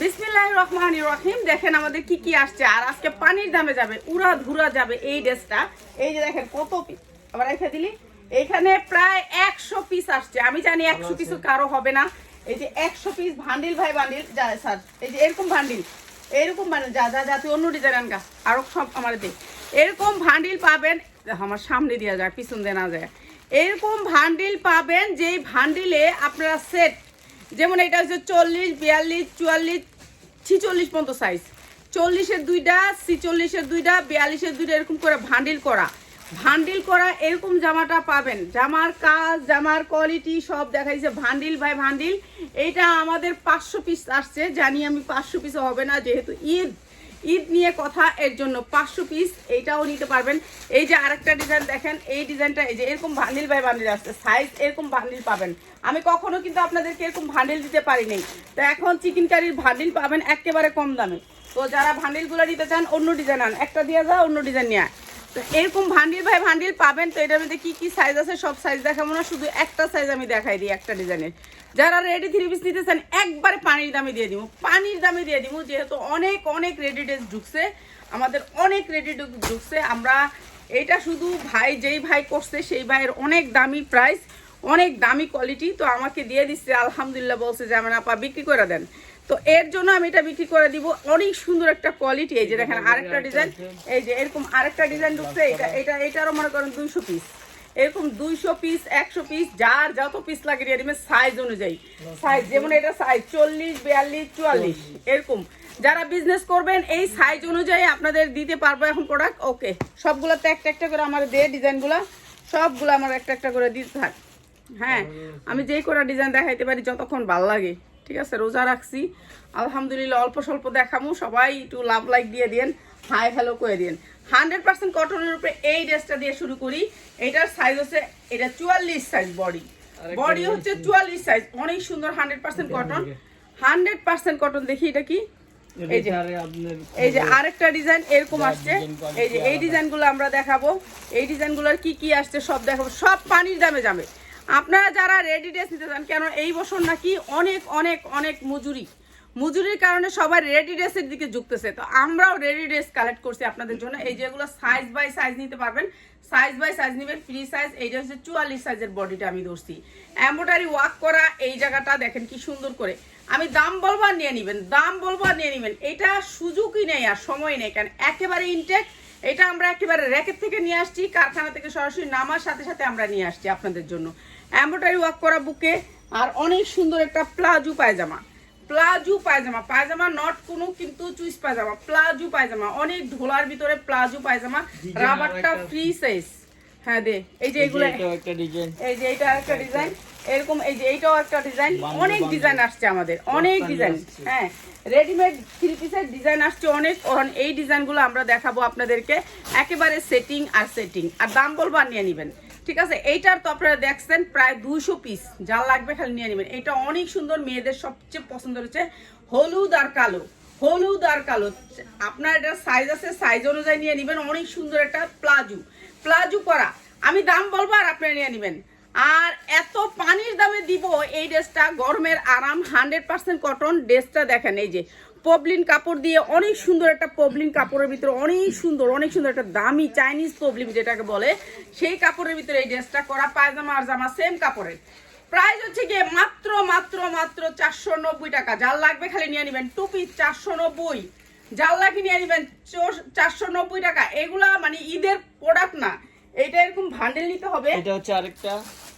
বিসমিল্লাহ রহমান রহিম। দেখেন আমাদের কি কি আসছে। আর আজকে পানির দামে যাবে উড়া ধুরা যাবে এই ড্রেসটা। এই যে দেখেন কত পিস আবার রেখে দিলি। এখানে প্রায় একশো পিস আসছে। আমি জানি একশো পিস কারও হবে না। এই যে একশো পিস ভান্ডিল ভাই ভান্ডিল। যা স্যার এই যে এরকম ভান্ডিল। এরকম বান্ডিল যা যা যা তুই অন্য ডিজাইন আনগা। আরও সব আমার দে। এরকম ভান্ডিল পাবেন আমার সামনে দেওয়া যায় পিছন দিয়ে না যায়। এরকম ভান্ডিল পাবেন যেই ভান্ডিলে আপনারা সেট যেমন এটা হচ্ছে চল্লিশ, বিয়াল্লিশ, চুয়াল্লিশ, ছিচল্লিশ পর্যন্ত সাইজ চল্লিশের দুইটা, ছিচল্লিশের দুইটা, বিয়াল্লিশের দুইটা এরকম করে ভান্ডিল করা। ভান্ডিল করা এরকম জামাটা পাবেন। জামার কাজ, জামার কোয়ালিটি সব দেখাইছে ভান্ডিল ভাই ভান্ডিল। এটা আমাদের পাঁচশো পিস আসছে। জানি আমি পাঁচশো পিসও হবে না, যেহেতু ঈদ। ঈদ নিয়ে কথা এর জন্য পাঁচশো পিস এইটাও নিতে পারবেন। এই যে আরেকটা ডিজাইন দেখেন, এই ডিজাইনটা এই যে এরকম ভান্ডিল ভাই ভান্ডিল আসছে সাইজ এরকম ভান্ডিল পাবেন। আমি কখনো কিন্তু আপনাদেরকে এরকম ভান্ডিল দিতে পারি নাই। তো এখন চিকেন কারির ভান্ডিল পাবেন একেবারে কম দামে। তো যারা ভান্ডিলগুলো নিতে চান, অন্য ডিজাইন আন। একটা দিয়ে যা অন্য ডিজাইন নিয়ে এরকম ভান্ডিল ভাই ভান্ডিল পাবেন তো এটার মধ্যে কি কি সাইজ আছে সব সাইজ দেখাবো না, শুধু একটা সাইজ আমি দেখাই দিই একটা ডিজাইনের যারা রেডি থ্রি পিস নিতে চান, একবারে পানির দামে দিয়ে দিব। পানির দামে দিয়ে দিব, যেহেতু অনেক অনেক রেডি ড্রেস ঢুকছে। আমাদের অনেক রেডি ঢুকছে। আমরা এটা শুধু ভাই, যেই ভাই করছে, সেই ভাইয়ের অনেক দামি প্রাইস অনেক দামি কোয়ালিটি তো আমাকে দিয়ে দিচ্ছে, আলহামদুলিল্লাহ বলছে যে, আমার আপা বিক্রি করে দেন। তো এর জন্য আমি এটা বিক্রি করে দিব। অনেক সুন্দর একটা কোয়ালিটি এই যে দেখেন আরেকটা ডিজাইন এই যে এরকম আরেকটা ডিজাইন ঢুকছে এটা এটা এটারও মনে করেন দুইশো পিস এরকম দুইশো পিস একশো পিস যার যত পিস লাগে দিবেন সাইজ অনুযায়ী। সাইজ যেমন এটা সাইজ চল্লিশ বিয়াল্লিশ চুয়াল্লিশ এরকম। যারা বিজনেস করবেন এই সাইজ অনুযায়ী আপনাদের দিতে পারব এখন প্রোডাক্ট ওকে সবগুলোতে একটা একটা করে আমার দিয়ে ডিজাইনগুলো সবগুলো আমার একটা একটা করে দিতে থাক হ্যাঁ আমি যেই করা ডিজাইন দেখাইতে পারি যতক্ষণ ভালো লাগে। ঠিক আছে রোজা রাখছি। আলহামদুলিল্লাহ অল্প স্বল্প দেখামু। সবাই একটু লাভ লাইক দিয়ে দিন হাই হ্যালো করে দিন হান্ড্রেড পার্সেন্ট কটনের উপরে এই ড্রেসটা দিয়ে শুরু করি। এটার সাইজ হচ্ছে এটা চুয়াল্লিশ সাইজ বডি বডি হচ্ছে চুয়াল্লিশ সাইজ অনেক সুন্দর hundred percent cotton hundred percent cotton দেখি এটা কি? এই যে এই যে আরেকটা ডিজাইন এরকম আসছে। এই যে এই ডিজাইনগুলো আমরা দেখাবো। এই ডিজাইনগুলোর কি কি আসছে সব দেখাবো। সব পানির দামে যাবে। আপনারা যারা রেডি ড্রেস নিতে চান, কেন এই বছর নাকি অনেক অনেক অনেক মজুরি? মজুরির কারণে সবাই রেডি ড্রেসের দিকে ঝুঁকতেছে। তো আমরাও রেডি ড্রেস কালেক্ট করছি আপনাদের জন্য। এই যেগুলো সাইজ বাই সাইজ নিতে পারবেন সাইজ বাই সাইজ নেবেন ফ্রি সাইজ এইটা হচ্ছে চুয়াল্লিশ সাইজের বডিটা আমি ধরছি। এম্বোটারি ওয়াক করা এই জায়গাটা দেখেন কি সুন্দর করে। আমি দাম বলব আর নিয়ে নিবেন, দাম বলব আর নিয়ে নিবেন। এটা সুযোগই নেই আর সময় নেই, কারণ একেবারে ইনটেক এটা আমরা একেবারে র্যাকেট থেকে নিয়ে আসছি কারখানা থেকে সরাসরি নামার সাথে সাথে আমরা নিয়ে আসছি আপনাদের জন্য। এম্বোটারি ওয়ার্ক করা বুকে আর অনেক সুন্দর একটা প্লাজো পায়জামা। প্লাজো পায়জামা পায়জামা নট কোনো কিন্তু চুইস পায়জামা প্লাজো পায়জামা অনেক ঢোলার ভিতরে প্লাজো পায়জামা রাবারটা ফ্রি সাইজ হ্যাঁ দে এই যে এগুলো একটা ডিজাইন। এই যে এটা একটা ডিজাইন। এরকম এই যে এইটাও একটা ডিজাইন অনেক ডিজাইন আসছে আমাদের অনেক ডিজাইন হ্যাঁ রেডিমেড থ্রি পিসের ডিজাইন আসছে অনেক। এই ডিজাইনগুলো আমরা দেখাবো আপনাদেরকে। একেবারে সেটিং আর সেটিং আর দাম বলব আর নিয়ে নেবেন। ঠিক আছে? এইটার তো আপনারা দেখছেন প্রায় দুশো পিস যা লাগবে খালি নিয়ে নেবেন। এটা অনেক সুন্দর মেয়েদের সবচেয়ে পছন্দ হচ্ছে হলুদ আর কালো। হলুদ আর কালো। আপনার এটা সাইজ আছে সাইজ অনুযায়ী নিয়ে নেবেন। অনেক সুন্দর একটা প্লাজো। প্লাজো করা। আমি দাম বলব আর আপনারা নিয়ে নেবেন। আর এত পানির দামে দিব, এই ড্রেসটা গরমের আরাম হান্ড্রেড পার্সেন্ট কটন ড্রেসটা দেখেন, এই যে পবলিন কাপড় দিয়ে অনেক সুন্দর একটা পবলিন কাপড়ের ভিতরে, অনেক সুন্দর অনেক সুন্দর একটা দামি চাইনিজ পবলিন যেটাকে বলে, সেই কাপড়ের ভিতরে এই ড্রেসটা করা, পায়জামা আর জামা সেম কাপড়ের। প্রাইস হচ্ছে গিয়ে মাত্র মাত্র মাত্র চারশো নব্বই টাকা। যার লাগবে খালি নিয়ে নেবেন টু পিস চারশো নব্বই। যার লাগে নিয়ে নেবেন চারশো নব্বই টাকা। এগুলা মানে ঈদের প্রোডাক্ট না। এটা এরকম ভান্ডেল নিতে হবে। এটা হচ্ছে আরেকটা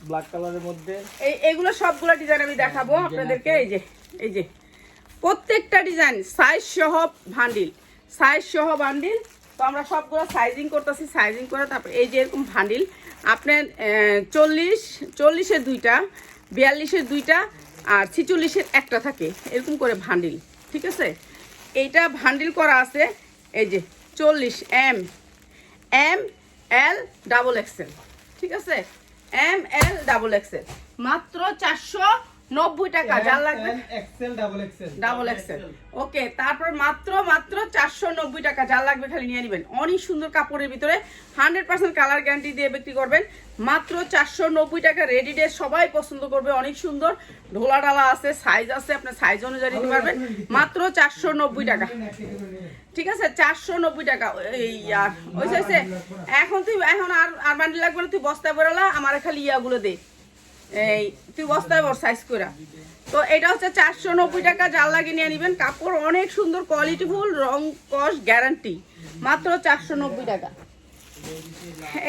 ব্ল্যাক কালারের মধ্যে। এই এগুলো সবগুলো ডিজাইন আমি দেখাবো আপনাদেরকে। এই যে এই যে। প্রত্যেকটা ডিজাইন সাইজ সহ ভান্ডিল সাইজ সহ বান্ডিল তো আমরা সবগুলো সাইজিং করতেছি সাইজিং করে তারপর এই যে এরকম ভান্ডিল আপনার চল্লিশ চল্লিশের দুইটা বিয়াল্লিশের দুইটা আর ছিচল্লিশের একটা থাকে। এরকম করে ভান্ডিল ঠিক আছে? এইটা ভান্ডিল করা আছে এই যে চল্লিশ M M L double XL ঠিক আছে? এম এল ডাবল এক্সেল মাত্র চারশো নব্বই টাকা যার লাগবে? ডাবল এক্সেল ওকে তারপর মাত্র মাত্র চারশো নব্বই টাকা যার লাগবে খালি নিয়ে নেবেন। অনেক সুন্দর কাপড়ের ভিতরে হান্ড্রেড পার্সেন্ট কালার গ্যারান্টি দিয়ে বিক্রি করবেন। মাত্র চারশো নব্বই টাকা রেডি ডে সবাই পছন্দ করবে অনেক সুন্দর। ঢোলা ডালা আছে সাইজ আছে আপনার সাইজ অনুযায়ী নিতে পারবেন। মাত্র চারশো নব্বই টাকা। ঠিক আছে চারশো নব্বই টাকা। এই আর ওই এখন তুই এখন আর আর বান্ডিল লাগবে না তুই বস্তায় বেরোলা আমার খালি ইয়াগুলো দে। এই, তুই বস্তায় বর সাইজ করে। তো এটা হচ্ছে চারশো নব্বই টাকা জাল লাগিয়ে নিয়ে নেবেন। কাপড় অনেক সুন্দর কোয়ালিটিফুল রং কস গ্যারান্টি মাত্র চারশো নব্বই টাকা।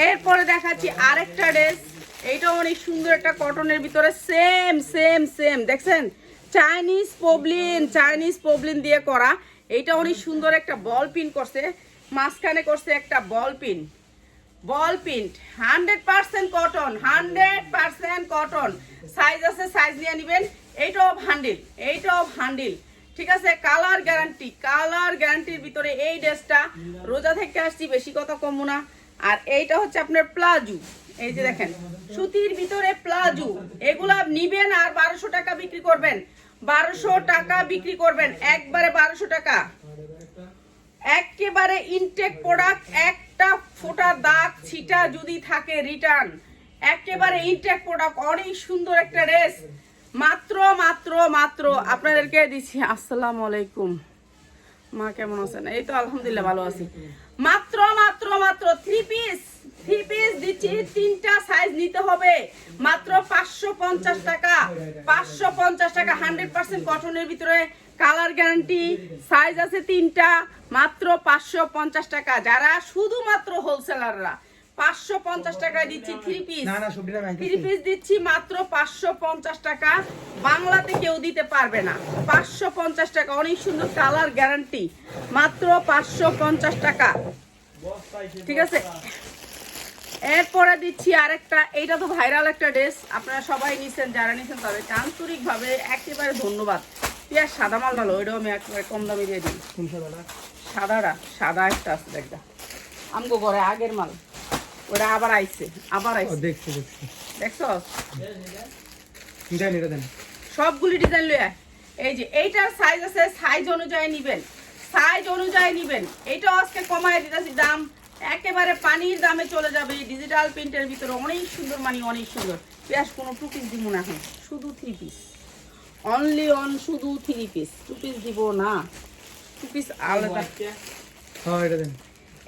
এরপরে দেখাচ্ছি আরেকটা ড্রেস এইটা অনেক সুন্দর একটা কটনের ভিতরে। সেম সেম সেম দেখছেন? চাইনিজ পবলিন চাইনিজ পবলিন দিয়ে করা। এইটা অনেক সুন্দর একটা বল পিন করছে। মাঝখানে করছে একটা ball pin ball print. Hundred percent cotton, hundred percent cotton. Size আছে সাইজ নিয়ে নেবেন। এইটাও হান্ডিল এইটাও হান্ডিল ঠিক আছে? কালার গ্যারান্টি কালার গ্যারান্টির ভিতরে এই ড্রেসটা রোজা থেকে আসছি, বেশি কথা কমবো না। আর এইটা হচ্ছে আপনার প্লাজু এই যে দেখেন, সুতির ভিতরে প্লাজু এগুলা নিবেন আর বারোশো টাকা বিক্রি করবেন। বারোশো টাকা বিক্রি করবেন। একবারে বারোশো টাকা। একেবারে ইনটেক প্রোডাক্ট একটা ফোটা দাগ, ছিটা যদি থাকে রিটার্ন একেবারে ইনটেক প্রোডাক্ট অনেক সুন্দর একটা ড্রেস মাত্র মাত্র মাত্র আপনাদেরকে দিচ্ছি। আসসালামু আলাইকুম। মা কেমন আছেন? এই তো আলহামদুলিল্লাহ ভালো আছি। মাত্র মাত্র মাত্র থ্রি পিস থ্রি পিস দিচ্ছি, তিনটা সাইজ নিতে হবে। মাত্র পাঁচশো পঞ্চাশ টাকা, পাঁচশো পঞ্চাশ টাকা হান্ড্রেড পার্সেন্ট কটনের ভিতরে কালার গ্যারান্টি সাইজ আছে তিনটা, মাত্র পাঁচশো পঞ্চাশ টাকা। যারা শুধুমাত্র হোলসেলাররা পাঁচশো পঞ্চাশ টাকায় দিচ্ছি থ্রি পিস থ্রি পিস দিচ্ছি মাত্র পাঁচশো পঞ্চাশ টাকা। বাংলাতে কেউ দিতে পারবে না। পাঁচশো পঞ্চাশ টাকা অনেক সুন্দর কালার গ্যারান্টি মাত্র পাঁচশো পঞ্চাশ টাকা। ঠিক আছে? এরপরে দিচ্ছি আরেকটা এইটা তো ভাইরাল একটা ড্রেস আপনারা সবাই নিছেন যারা নিছেন তাদেরকে আন্তরিকভাবে একেবারে ধন্যবাদ। পেঁয়াজ সাদা মাল ভালো ওইটাও আমি একেবারে কম দামে দিয়ে দিই। সাদাটা? সাদা একটা আছে একটা আমগো ঘরে আগের মাল। ওটা আবার আইছে আবার আইছে। দেখছি দেখছি। দেখছ? দেন এটা দেন। সবগুলি ডিজাইন লইয়া এই যে এইটার সাইজ আছে সাইজ অনুযায়ী নিবেন। সাইজ অনুযায়ী নিবেন। এইটাও আজকে কমায় দিতেছি দাম। একেবারে পানির দামে চলে যাবে ডিজিটাল প্রিন্টের ভিতরে। অনেক সুন্দর মানে অনেক সুন্দর। পেঁয়াজ কোনো টু পিস দিব না এখন। শুধু থ্রি পিস অনলি অন শুধু থ্রি পিস টু পিস দিব না। টু পিস আলাদা। হ্যাঁ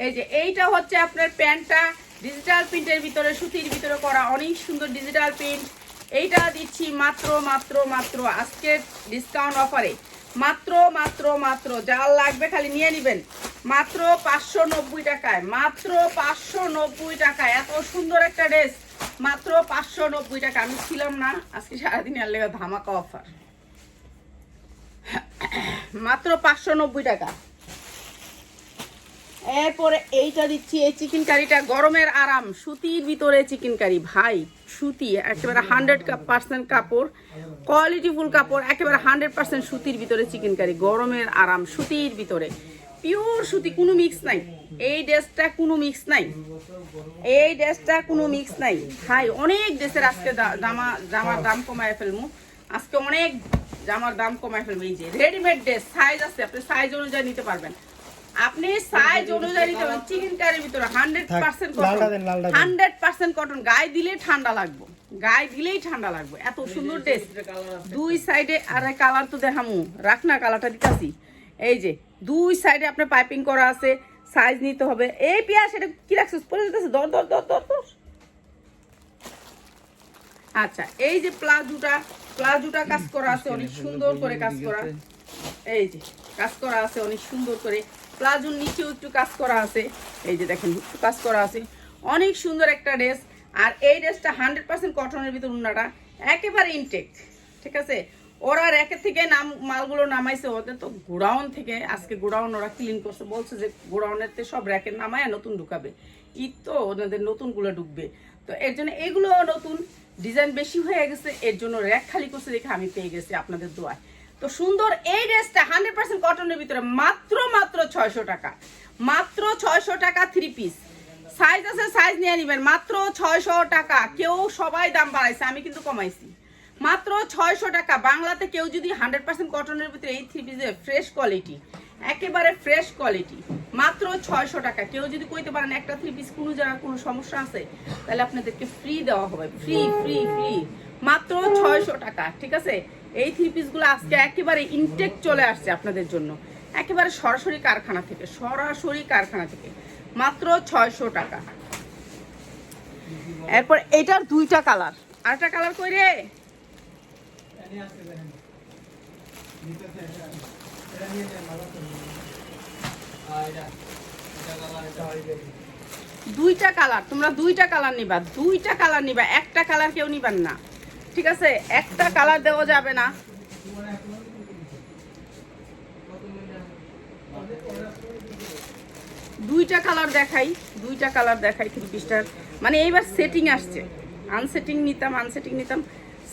এই যে এইটা হচ্ছে আপনার প্যান্টটা। ডিজিটাল প্রিন্টের ভিতরে, সুতির ভিতরে করা অনেক সুন্দর ডিজিটাল প্রিন্ট এইটা দিচ্ছি মাত্র মাত্র মাত্র আজকে ডিসকাউন্ট অফারে মাত্র মাত্র মাত্র, যা লাগবে খালি নিয়ে নেবেন। মাত্র পাঁচশো নব্বই টাকায়, মাত্র পাঁচশো নব্বই টাকায়। এত সুন্দর একটা ড্রেস মাত্র পাঁচশো নব্বই টাকা। আমি ছিলাম না, আজকে সারাদিন আর লেগে ধামাকা অফার মাত্র পাঁচশো নব্বই টাকা। এরপরে এইটা দিচ্ছি, এই চিকেন কারিটা গরমের আরাম। সুতির ভিতরে চিকেন কারি ভাই, সুতি, একেবারে হান্ড্রেড পার্সেন্ট কাপড় কোয়ালিটি ফুল কাপড়, একেবারে হান্ড্রেড পার্সেন্ট সুতির ভিতরে চিকেন কারি গরমের আরাম, সুতির ভিতরে। পিওর সুতি, কোনো মিক্স নাই। এই ড্রেসটা কোনো মিক্স নাই। এই ড্রেসটা কোনো মিক্স নাই। ভাই, অনেক ড্রেসের আজকে জামা, জামার দাম কমায় ফেলমু। আজকে অনেক জামার দাম কমায় ফেলব এই যে রেডিমেড ড্রেস সাইজ আছে, আপনি সাইজ অনুযায়ী নিতে পারবেন। আপনি সাইজ অনুযায়ী চিকেন কারির ভিতরে হান্ড্রেড পার্সেন্ট লালটা দেন, লালটা দেন। হান্ড্রেড পার্সেন্ট কটন গায়ে দিলেই ঠান্ডা লাগবে। গায়ে দিলেই ঠান্ডা লাগবে। এত সুন্দর ড্রেস দুই সাইডে আর কালার তো দেখামু। রাখ না কালারটা দিতাছি। এই যে দুই সাইডে আপনার পাইপিং করা আছে সাইজ নিতে হবে। এই পিয়াস এটা কি রাখছিস? পরে যেতেছে দর দর দর দর দর আচ্ছা এই যে প্লাজুটা প্লাজুটা কাজ করা আছে অনেক সুন্দর করে কাজ করা। এই যে কাজ করা আছে অনেক সুন্দর করে। প্লাজুর নিচেও একটু কাজ করা আছে। এই যে দেখেন, একটু কাজ করা আছে। অনেক সুন্দর একটা ড্রেস। আর এই ড্রেসটা হান্ড্রেড পার্সেন্ট কটনের ভিতর উন্নাটা একেবারে ইনটেক ঠিক আছে? ওরা র্যাকের থেকে নাম, মালগুলো নামাইছে, ওদের তো গোডাউন থেকে, আজকে গোডাউন ওরা ক্লিন করছে, বলছে যে গোডাউনের সব র্যাকের নামায় নতুন ঢুকাবে। ঈদ তো ওনাদের নতুনগুলো ঢুকবে। তো এর জন্য এগুলো নতুন। ডিজাইন বেশি হয়ে গেছে, এর জন্য র্যাক খালি করছে দেখে আমি পেয়ে গেছি আপনাদের দোয়ায়। তো সুন্দর এই ড্রেসটা হান্ড্রেড পার্সেন্ট কটনের ভিতরে মাত্র মাত্র ছয়শো টাকা। মাত্র ছয়শো টাকা থ্রি পিস সাইজ আছে সাইজ নিয়ে নেবেন। মাত্র ছয়শো টাকা। কেউ সবাই দাম বাড়াইছে, আমি কিন্তু কমাইছি। মাত্র ছয়শো টাকা। বাংলাতে কেউ যদি হান্ড্রেড পার্সেন্ট কটনের ভিতরে এই থ্রি পিসের ফ্রেশ কোয়ালিটি একেবারে ফ্রেশ কোয়ালিটি মাত্র ছয়শো টাকা। কেউ যদি কইতে পারেন একটা থ্রি পিস কোনো জায়গায় কোনো সমস্যা আছে, তাহলে আপনাদেরকে ফ্রি দেওয়া হবে। ফ্রি ফ্রি ফ্রি মাত্র ছয়শো টাকা, ঠিক আছে? এই থ্রি পিসগুলো আজকে একেবারে ইনটেক চলে আসছে আপনাদের জন্য। একেবারে সরাসরি কারখানা থেকে, সরাসরি কারখানা থেকে। মাত্র ছয়শো টাকা। এরপর এটার দুইটা কালার আরেকটা কালার কই রে? দুইটা কালার তোমরা দুইটা কালার নিবা, দুইটা কালার নিবা, একটা কালার কেউ নিবেন না। ঠিক আছে, একটা কালার দেওয়া যাবে না। দুইটা কালার দেখাই, দুইটা কালার দেখাই থ্রি পিসটার মানে এইবার সেটিং আসছে। আনসেটিং নিতাম আনসেটিং নিতাম।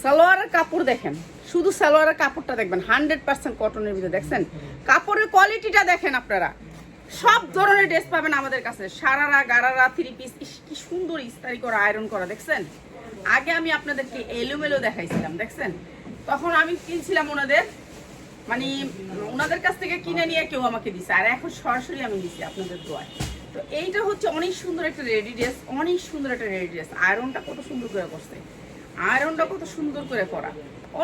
সালোয়ারের কাপড় দেখেন, শুধু সালোয়ারের কাপড়টা দেখবেন হান্ড্রেড পার্সেন্ট কটনের ভিতরে, দেখছেন? কাপড়ের কোয়ালিটিটা দেখেন আপনারা। সব ধরনের ড্রেস পাবেন আমাদের কাছে। সারারা, গারারা থ্রি পিস কি সুন্দর ইস্তারি করা আয়রন করা, দেখছেন? আগে আমি আপনাদেরকে এলোমেলো দেখাইছিলাম, দেখছেন? তখন আমি কিনছিলাম ওনাদের মানে ওনাদের কাছ থেকে কিনে নিয়ে কেউ আমাকে দিছে, আর এখন সরাসরি আমি দিছি আপনাদের দোয়ায়। তো এইটা হচ্ছে অনেক সুন্দর একটা রেডি ড্রেস, অনেক সুন্দর একটা রেডি ড্রেস। আয়রনটা কত সুন্দর করে করছে। আয়রনটা কত সুন্দর করে করা।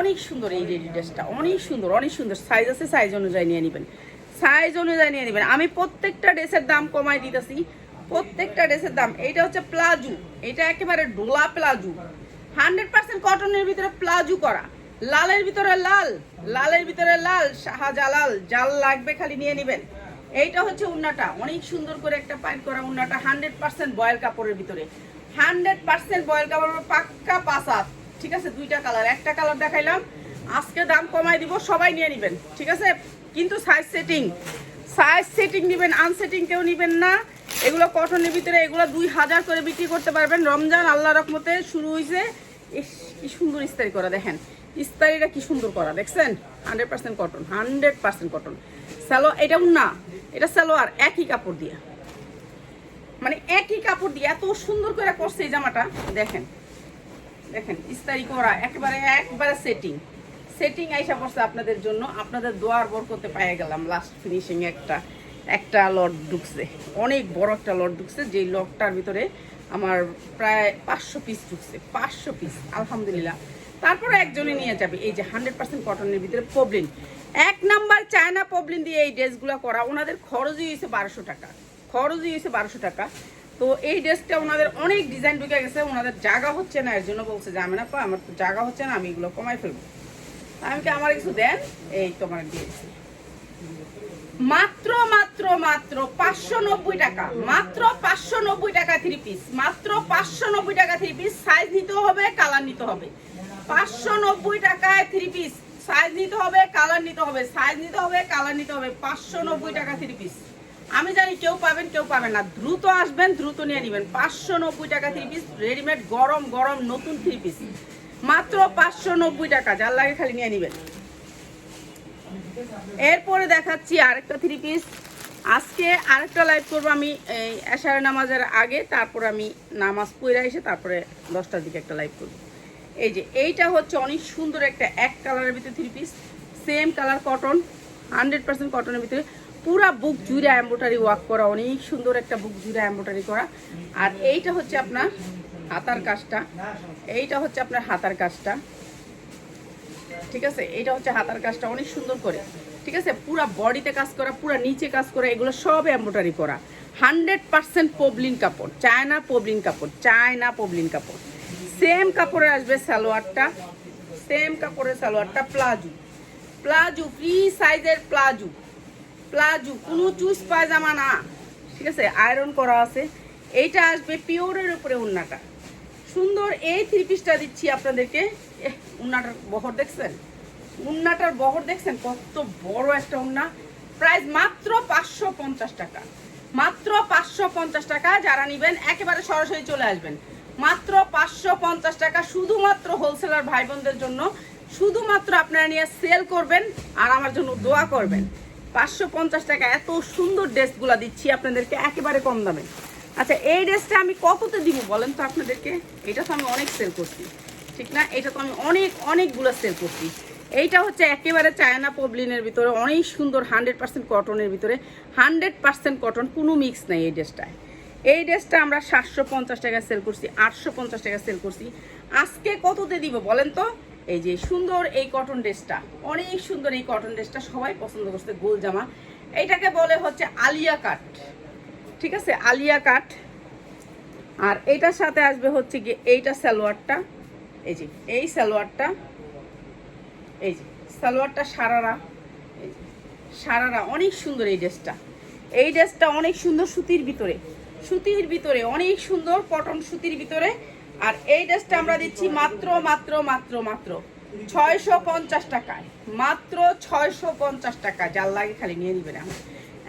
অনেক সুন্দর এই রেডি ড্রেসটা, অনেক সুন্দর অনেক সুন্দর। সাইজ আছে সাইজ অনুযায়ী নিয়ে নেবেন। সাইজ অনুযায়ী নিয়ে নেবেন। আমি প্রত্যেকটা ড্রেসের দাম কমাই দিতেছি। প্রত্যেকটা ড্রেসের দাম। এইটা হচ্ছে প্লাজু এটা একেবারে ডোলা প্লাজু হান্ড্রেড পার্সেন্ট কটনের ভিতরে প্লাজু করা। লালের ভিতরে লাল, লালের ভিতরে লাল, শাহজালাল জাল লাগবে খালি নিয়ে নেবেন। এইটা হচ্ছে উন্নাটা। অনেক সুন্দর করে একটা পাইট করা উন্নাটা হান্ড্রেড পার্সেন্ট বয়েল কাপড়ের ভিতরে। হান্ড্রেড পার্সেন্ট বয়েল কাপড় পাক্কা পাসাত। ঠিক আছে? দুইটা কালার। একটা কালার দেখাইলাম। আজকে দাম কমাই দিব, সবাই নিয়ে নেবেন। ঠিক আছে? কিন্তু সাইজ সেটিং সাইজ সেটিং নেবেন আনসেটিং কেউ নেবেন না। এগুলো কটনের ভিতরে এগুলো দুই হাজার করে বিক্রি করতে পারবেন। রমজান আল্লাহ রকমতে শুরু হয়েছে কি সুন্দর ইস্তারি করা, দেখেন। ইস্তারিটা কি সুন্দর করা, দেখছেন? Hundred percent cotton, hundred percent cotton. Shallow, এটা না, এটা সালোয়ার একই কাপড় দিয়ে। মানে একই কাপড় দিয়ে, এত সুন্দর করে করছে এই জামাটা। দেখেন দেখেন, ইস্তারি করা, একেবারে, একবারে সেটিং সেটিং আইসা পড়ছে আপনাদের জন্য। আপনাদের দোয়ার বর করতে পেয়ে গেলাম লাস্ট ফিনিশিং একটা। একটা লট ঢুকছে। অনেক বড় একটা লট ঢুকছে, যেই লটটার ভিতরে আমার প্রায় পাঁচশো পিস ঢুকছে, পাঁচশো পিস আলহামদুলিল্লাহ। তারপরে একজনে নিয়ে যাবে, এই যে হান্ড্রেড পার্সেন্ট কটনের ভিতরে পবলিন এক নাম্বার চায়না পবলিন দিয়ে এই ড্রেসগুলো করা, ওনাদের খরচই হয়েছে বারোশো টাকা। খরচই হয়েছে বারোশো টাকা। তো এই ড্রেসটা ওনাদের অনেক ডিজাইন ঢুকে গেছে, ওনাদের জায়গা হচ্ছে না, এর জন্য বলছে যে আমি না আমার তো জায়গা হচ্ছে না, আমি এগুলো কমাই ফেলব। আমি কি আমার কিছু দেন, এই তোমার দিয়েছি মাত্র মাত্র পাঁচশো নব্বই টাকা। মাত্র পাঁচশো নব্বই টাকা থ্রি পিস মাত্র পাঁচশো নব্বই টাকা থ্রি পিস সাইজ নিতে হবে কালার নিতে হবে। পাঁচশো নব্বই টাকায় থ্রি পিস সাইজ নিতে হবে কালার নিতে হবে। সাইজ নিতে হবে কালার নিতে হবে। পাঁচশো নব্বই টাকা থ্রি পিস আমি জানি কেউ পাবেন কেউ পাবেন না। দ্রুত আসবেন, দ্রুত নিয়ে নেবেন। পাঁচশো নব্বই টাকা থ্রি পিস রেডিমেড গরম গরম, নতুন থ্রি পিস মাত্র পাঁচশো নব্বই টাকা। যার লাগে খালি নিয়ে নেবেন। এরপরে দেখাচ্ছি আরেকটা থ্রি পিস আজকে আরেকটা লাইভ করব আমি, এই এশার নামাজের আগে, তারপর আমি নামাজ পড়ে এসে তারপরে দশটার দিকে একটা লাইভ করব। এই যে, এইটা হচ্ছে অনেক সুন্দর একটা এক কালারের ভিতরে three piece same colour cotton hundred percent কটনের ভিতরে। পুরা বুক জুড়ে এম্বোটারি ওয়ার্ক করা, অনেক সুন্দর একটা বুক জুড়ে এম্বোটারি করা। আর এইটা হচ্ছে আপনার হাতার কাজটা, এইটা হচ্ছে আপনার হাতার কাজটা। ঠিক আছে? এইটা হচ্ছে হাতার কাজটা, অনেক সুন্দর করে। ঠিক আছে? পুরা বডিতে কাজ করা, পুরা নিচে কাজ করা, এগুলো সব এম্বোটারি করা। হান্ড্রেড পার্সেন্ট পবলিন কাপড়, চায়না পবলিন কাপড়, চায়না পবলিন কাপড়। সেম কাপড়ে আসবে সালোয়ারটা সেম কাপড়ের সালোয়ারটা প্লাজু। প্লাজু ফ্রি সাইজের প্লাজু। প্লাজু, কোনো চুজ পায়জামা না। ঠিক আছে? আয়রন করা আছে। এইটা আসবে পিওরের উপরে উন্নাটা। সুন্দর এই থ্রি পিসটা দিচ্ছি আপনাদেরকে। উন্নাটার বহর দেখছেন? উন্নাটার বহর দেখছেন? কত বড় একটা উন্না। প্রাইস মাত্র পাঁচশো পঞ্চাশ টাকা। মাত্র পাঁচশো পঞ্চাশ টাকা যারা নেবেন, একেবারে সরাসরি চলে আসবেন। মাত্র পাঁচশো পঞ্চাশ টাকা শুধুমাত্র হোলসেলার ভাই বোনদের জন্য। শুধুমাত্র আপনারা নিয়ে সেল করবেন আর আমার জন্য দোয়া করবেন। পাঁচশো পঞ্চাশ টাকা এত সুন্দর ড্রেসগুলো দিচ্ছি আপনাদেরকে, একেবারে কম দামে। আচ্ছা এই ড্রেসটা আমি কততে দিব বলেন তো আপনাদেরকে? এটা তো আমি অনেক সেল করছি। ঠিক না? এটা তো আমি অনেক, অনেকগুলো সেল করছি। এইটা হচ্ছে একেবারে চায়না পবলিনের ভিতরে, অনেক সুন্দর হান্ড্রেড পার্সেন্ট কটনের ভিতরে। হান্ড্রেড পার্সেন্ট কটন কোনো মিক্স নেই এই ড্রেসটায় এই ড্রেসটা আমরা সাতশো পঞ্চাশ টাকা সেল করছি, আটশো পঞ্চাশ টাকা সেল করছি। আজকে কততে দিব বলেন তো? এই যে সুন্দর এই কটন ড্রেসটা অনেক সুন্দর এই কটন ড্রেসটা সবাই পছন্দ করছে, গোল জামা। এইটাকে বলে হচ্ছে আলিয়া কাট। ঠিক আছে? আলিয়া কাট। আর এইটার সাথে আসবে হচ্ছে গিয়ে এইটা সালোয়ারটা। এই যে এই সালোয়ারটা। এই যে, সালোয়ারটা সারারা, এই যে, সারারা, অনেক সুন্দর এই ড্রেসটা। এই ড্রেসটা অনেক সুন্দর সুতির ভিতরে সুতির ভিতরে, অনেক সুন্দর কটন সুতির ভিতরে। আর এই ড্রেসটা আমরা দিচ্ছি মাত্র মাত্র মাত্র মাত্র ছয়শো পঞ্চাশ টাকায়। মাত্র ছয়শো পঞ্চাশ টাকা, যার লাগে খালি নিয়ে নিবেন এখন।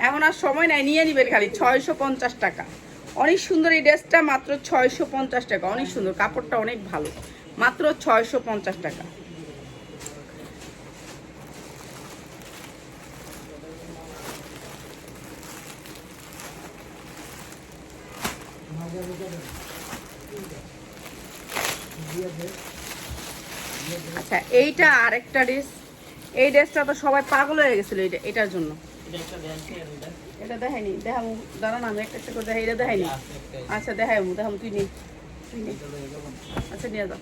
এখন আর সময় নাই, নিয়ে নিবেন খালি ছয়শো পঞ্চাশ টাকা। অনেক সুন্দর এই ড্রেসটা, মাত্র ছয়শো পঞ্চাশ টাকা। অনেক সুন্দর, কাপড়টা অনেক ভালো, মাত্র ছয়শো পঞ্চাশ টাকা। আচ্ছা এইটা আরেকটা ড্রেস এই ড্রেসটা তো সবাই পাগল হয়ে গেছিল এটা এটার জন্য। এটা দেখাইনি দেখাবো দাঁড়া না আমি একটা একটা করে দেখাই এটা দেখাইনি। আচ্ছা দেখাবো দেখাবো তুই না। আচ্ছা নিয়ে যাও।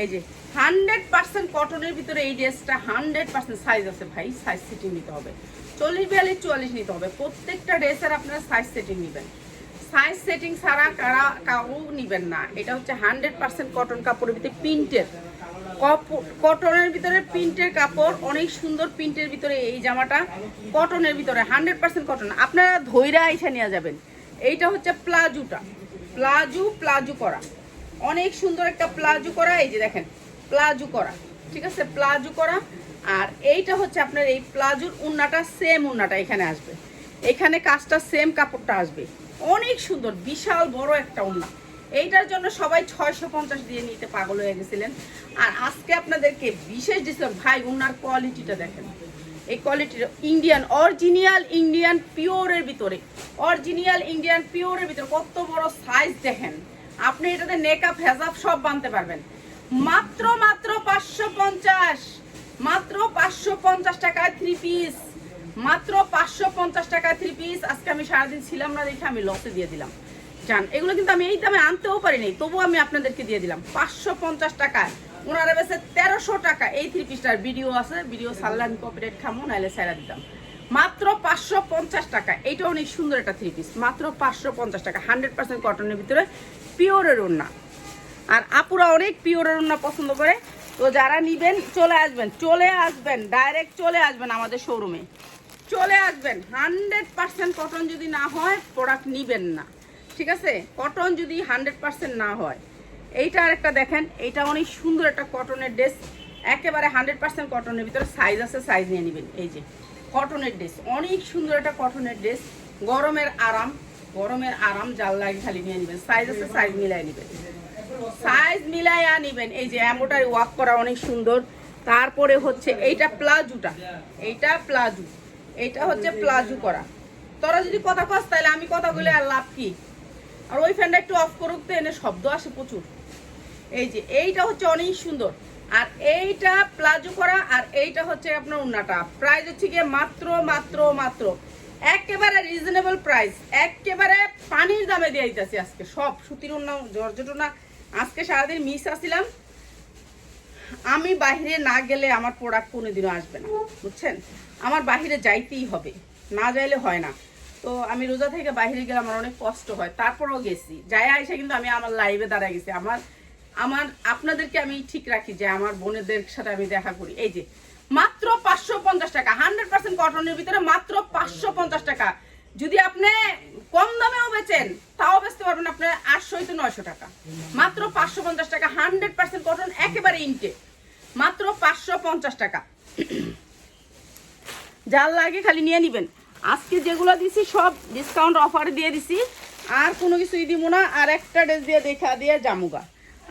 এই যে হান্ড্রেড পার্সেন্ট কটনের ভিতরে এই ড্রেসটা হান্ড্রেড পার্সেন্ট সাইজ আছে ভাই সাইজ সেটিং নিতে হবে। চল্লিশ বিয়াল্লিশ চুয়াল্লিশ নিতে হবে। প্রত্যেকটা ড্রেসের আপনারা সাইজ সেটিং নেবেন। সাইজ সেটিং ছাড়া কারা কাউ নিবেন না। এটা হচ্ছে হান্ড্রেড পার্সেন্ট কটন কাপড়ের ভিতরে প্রিন্টের। কটনের ভিতরে প্রিন্টের কাপড়, অনেক সুন্দর প্রিন্টের ভিতরে এই জামাটা। কটনের ভিতরে হান্ড্রেড পার্সেন্ট কটন আপনারা ধৈরা এসে নিয়ে যাবেন। এইটা হচ্ছে প্লাজুটা। প্লাজু প্লাজু করা। অনেক সুন্দর একটা প্লাজু করা, এই যে দেখেন, প্লাজু করা। ঠিক আছে? প্লাজু করা। আর এইটা হচ্ছে আপনার এই প্লাজুর উন্নাটা সেম উন্নাটা এখানে আসবে। এখানে কাজটা সেম কাপড়টা আসবে। অনেক সুন্দর, বিশাল বড় একটা উন্না এইটার জন্য সবাই ছয়শো পঞ্চাশ দিয়ে নিতে পাগল হয়ে গেছিলেন। আর আজকে আপনাদেরকে বিশেষ ডিসকাউন্ট ভাই উন্নার কোয়ালিটিটা দেখেন। এই কোয়ালিটির ইন্ডিয়ান অরিজিনাল ইন্ডিয়ান পিওরের ভিতরে অরিজিনাল ইন্ডিয়ান পিওরের ভিতরে কত বড় সাইজ দেখেন। আপনি এটাতে নেকআপ হেজাব সব বানতে পারবেন। মাত্র মাত্র পাঁচশো পঞ্চাশ, মাত্র পাঁচশো পঞ্চাশ টাকায় থ্রি পিস মাত্র পাঁচশো পঞ্চাশ টাকা থ্রি পিস আজকে আমি সারাদিন ছিলাম না দেখে আমি লসে দিয়ে দিলাম। জান, এগুলো কিন্তু আমি এই দামে আনতেও পারিনি, তবুও আমি আপনাদেরকে দিয়ে দিলাম। পাঁচশো পঞ্চাশ টাকায়, ওনারা বেছে তেরোশো টাকা। এই থ্রি পিসটার ভিডিও আছে ভিডিও সারলে আমি কপিরাইট খামো নাহলে সারা দিতাম। মাত্র পাঁচশো পঞ্চাশ টাকা এইটা অনেক সুন্দর একটা থ্রি পিস মাত্র পাঁচশো পঞ্চাশ টাকা, হান্ড্রেড পার্সেন্ট কটনের ভিতরে পিওরের ওড়না। আর আপুরা অনেক পিওরের ওড়না পছন্দ করে। তো যারা নিবেন, চলে আসবেন চলে আসবেন ডাইরেক্ট চলে আসবেন আমাদের শোরুমে চলে আসবেন। হান্ড্রেড পার্সেন্ট কটন যদি না হয় প্রোডাক্ট নিবেন না। ঠিক আছে? কটন যদি হান্ড্রেড পার্সেন্ট না হয়। এইটা আর একটা দেখেন, এইটা অনেক সুন্দর একটা কটনের ড্রেস একেবারে হান্ড্রেড পার্সেন্ট কটনের ভিতরে সাইজ আছে সাইজ নিয়ে নেবেন। এই যে কটনের ড্রেস অনেক সুন্দর একটা কটনের ড্রেস গরমের আরাম গরমের আরাম জাল লাগে খালি নিয়ে নেবেন। সাইজ আছে সাইজ মিলাই নেবেন। সাইজ মিলাইয়া নিবেন। এই যে এমোটার ওয়াক করা অনেক সুন্দর। তারপরে হচ্ছে এইটা প্লাজুটা। এইটা প্লাজু। এইটা হচ্ছে প্লাজু করা। তোরা যদি কথা কস, তাহলে আমি কথা বলে আর লাভ কি? আর ওই ফ্যানটা একটু অফ করুক, তো এনে শব্দ আসে প্রচুর। এই যে, এইটা হচ্ছে অনেক সুন্দর। আর এইটা প্লাজো করা, আর এইটা হচ্ছে আপনার উন্নাটা প্রাইস হচ্ছে গিয়ে মাত্র মাত্র মাত্র। একেবারে রিজনেবল প্রাইস একেবারে পানির দামে দিয়ে দিতেছি আজকে। সব সুতির উন্না জর্জট উন্না আজকে সারাদিন মিস আসছিলাম আমি বাইরে না গেলে আমার প্রোডাক্ট কোনোদিনও আসবে না। বুঝছেন? আমার বাইরে যাইতেই হবে। না যাইলে হয় না। তো আমি রোজা থেকে বাইরে গেলে আমার অনেক কষ্ট হয়। তারপরেও গেছি। যাই আইসা কিন্তু আমি আমার লাইভে দাঁড়ায় গেছি। আমার আমার, আপনাদেরকে আমি ঠিক রাখি যে আমার বোনেদের সাথে আমি দেখা করি। এই যে, মাত্র পাঁচশো পঞ্চাশ টাকা। হান্ড্রেড পার্সেন্ট কটনের ভিতরে মাত্র পাঁচশো পঞ্চাশ টাকা। যদি আপনি কম দামেও বেচেন, তাও বেচতে পারবেন আপনার আটশো তো নয়শো টাকা। মাত্র পাঁচশো পঞ্চাশ টাকা। হান্ড্রেড পার্সেন্ট কটন একেবারে ইনটেক মাত্র পাঁচশো পঞ্চাশ টাকা। যার লাগে খালি নিয়ে নিবেন। আজকে যেগুলো দিছি সব ডিসকাউন্ট অফারে দিয়ে দিছি। আর কোনো কিছুই দিব না। আর একটা ড্রেস দিয়ে দেখা দিয়ে জামুগা।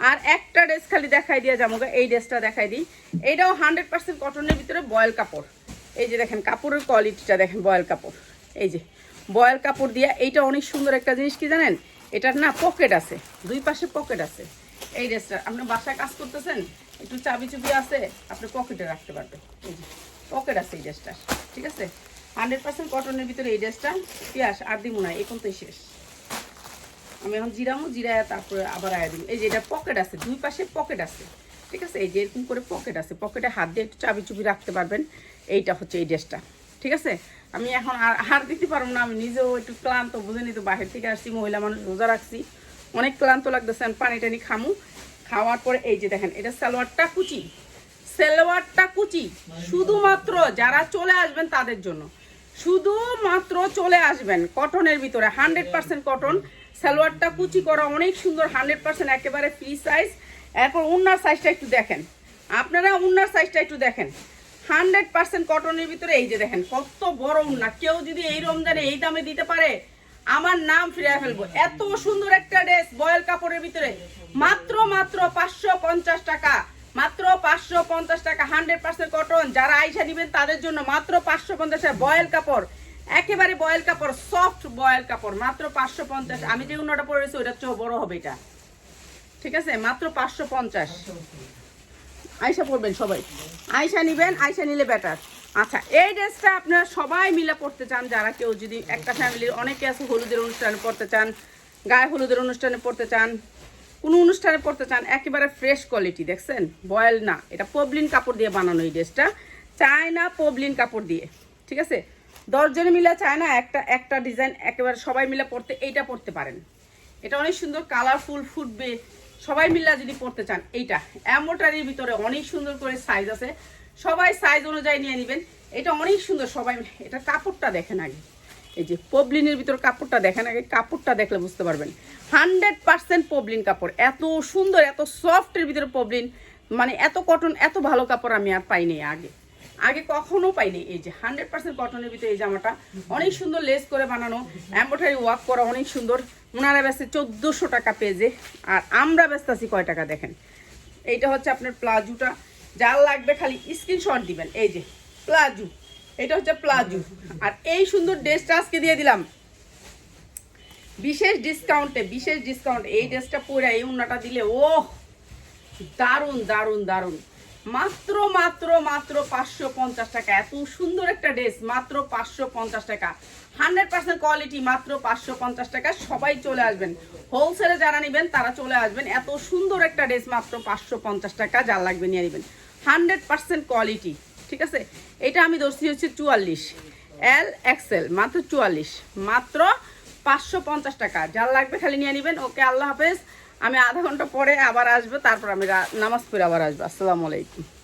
আর একটা ড্রেস খালি দেখাই দিয়ে জামুগা। এই ড্রেসটা দেখাই দিই। এইটাও হান্ড্রেড পার্সেন্ট কটনের ভিতরে বয়েল কাপড়। এই যে দেখেন, কাপড়ের কোয়ালিটিটা দেখেন, বয়েল কাপড়। এই যে, বয়েল কাপড় দিয়ে এইটা অনেক সুন্দর একটা জিনিস কি জানেন? এটার না পকেট আছে। দুই পাশে পকেট আছে। এই ড্রেসটা আপনি বাসায় কাজ করতেছেন, একটু চাবি চুবি আছে, আপনি পকেটে রাখতে পারবেন। এই যে পকেট আছে এই ড্রেসটা, ঠিক আছে? হান্ড্রেড পার্সেন্ট কটনের ভিতরে এই ড্রেসটা, পিয়াস, আর দিব না, এখন তো শেষ। আমি এখন জিরামো, জিরায় তারপরে আবার আয়া দিই এই যে এটা পকেট আছে, দুই পাশে পকেট আছে, ঠিক আছে? এই যে এরকম করে পকেট আছে, পকেটে হাত দিয়ে একটু চাবি চুবি রাখতে পারবেন, এইটা হচ্ছে এই ড্রেসটা, ঠিক আছে? আমি এখন আর হার দিতে পারব না, আমি নিজেও একটু ক্লান্ত, বুঝে তো বাহির থেকে আসছি, মহিলা মানুষ রোজা রাখছি, অনেক ক্লান্ত লাগতেছে, আমি পানি টানি খামু। খাওয়ার পরে এই যে দেখেন, এটা সালোয়ারটা কুচি সালোয়ারটা কুচি। শুধুমাত্র যারা চলে আসবেন তাদের জন্য। শুধুমাত্র চলে আসবেন কটনের ভিতরে। Hundred percent cotton. সালোয়ারটা কুচি করা অনেক সুন্দর, হান্ড্রেড পার্সেন্ট একেবারে ফ্রি সাইজ এরপর উন্নার সাইজটা একটু দেখেন। আপনারা উন্নার সাইজটা একটু দেখেন। হান্ড্রেড পার্সেন্ট কটনের ভিতরে এই যে দেখেন, কত বড় উন্না কেউ যদি এই রমজানে এই দামে দিতে পারে, আমার নাম ফিরিয়ে ফেলব। এত সুন্দর একটা ড্রেস বয়েল কাপড়ের ভিতরে। মাত্র মাত্র পাঁচশো পঞ্চাশ টাকা। মাত্র পাঁচশো পঞ্চাশ টাকা, হান্ড্রেড পার্সেন্ট কটন যারা আইসা নিবেন তাদের জন্য মাত্র পাঁচশো পঞ্চাশ টাকা বয়েল কাপড়। একেবারে বয়েল কাপড় সফট বয়েল কাপড়, মাত্র পাঁচশো পঞ্চাশ। আমি যে উন্নটা পরেছি ওইটা চেয়েও বড় হবে এটা। ঠিক আছে? মাত্র পাঁচশো পঞ্চাশ। আয়সা পরবেন সবাই। আয়সা নিবেন আয়সা নিলে বেটার আচ্ছা এই ড্রেসটা আপনারা সবাই মিলে পড়তে চান। যারা কেউ যদি একটা ফ্যামিলির অনেকে আছে হলুদের অনুষ্ঠানে পড়তে চান, গায়ে হলুদের অনুষ্ঠানে পড়তে চান। কোনো অনুষ্ঠানে পড়তে চান, একেবারে ফ্রেশ কোয়ালিটি দেখছেন? বয়েল না। এটা পবলিন কাপড় দিয়ে বানানো এই ড্রেসটা চায়না পবলিন কাপড় দিয়ে, ঠিক আছে? দশজনে মিলে চায় না একটা একটা ডিজাইন একেবারে সবাই মিলে পড়তে, এইটা পড়তে পারেন। এটা অনেক সুন্দর কালারফুল ফুটবে। সবাই মিলে যদি পড়তে চান, এইটা। অ্যামোটারির ভিতরে অনেক সুন্দর করে সাইজ আছে। সবাই সাইজ অনুযায়ী নিয়ে নেবেন। এটা অনেক সুন্দর, সবাই এটা কাপড়টা দেখেন আগে। এই যে পবলিনের ভিতর কাপড়টা দেখেন আগে, কাপড়টা দেখলে বুঝতে পারবেন। হান্ড্রেড পার্সেন্ট পবলিন কাপড়। এত সুন্দর, এত সফটের ভিতরে পবলিন। মানে এত কটন এত ভালো কাপড় আমি আর পাইনি আগে। আগে কখনো পাইনি। এই যে হান্ড্রেড পার্সেন্ট কটনের ভিতরে এই জামাটা অনেক সুন্দর লেস করে বানানো এম্ব্রয়ডারি ওয়ার্ক করা অনেক সুন্দর। ওনারা ব্যস্ত চোদ্দোশো টাকা পেজে। আর আমরা ব্যস্ত আছি কয় টাকা দেখেন? এইটা হচ্ছে আপনার প্লাজুটা। যার লাগবে খালি স্ক্রিনশট দিবেন। এই যে, প্লাজু। এটা হচ্ছে প্লাজো আর এই সুন্দর ড্রেসটা আজকে দিয়ে দিলাম। বিশেষ ডিসকাউন্টে বিশেষ ডিসকাউন্ট এই ড্রেসটা পরে এই উন্নাটা দিলে ও দারুণ দারুণ দারুণ। মাত্র মাত্র মাত্র পাঁচশো পঞ্চাশ টাকা। এত সুন্দর একটা ড্রেস, মাত্র পাঁচশো পঞ্চাশ টাকা। হান্ড্রেড পার্সেন্ট কোয়ালিটি, মাত্র পাঁচশো পঞ্চাশ টাকা। সবাই চলে আসবেন। হোলসেলে যারা নেবেন, তারা চলে আসবেন। এত সুন্দর একটা ড্রেস, মাত্র পাঁচশো পঞ্চাশ টাকা। যার লাগবে নিয়ে নেবেন। হান্ড্রেড পার্সেন্ট কোয়ালিটি, ঠিক আছে? এটা আমি ধরছি হচ্ছে চুয়াল্লিশ। এল এক্সেল মাত্র চুয়াল্লিশ। মাত্র পাঁচশো পঞ্চাশ টাকা। যার লাগবে খালি নিয়ে নেবেন। ওকে, আল্লাহ হাফেজ। আমি আধা ঘণ্টা পরে আবার আসব। তারপর আমি নামাজ পড়ে আবার আসব। আসসালামু আলাইকুম।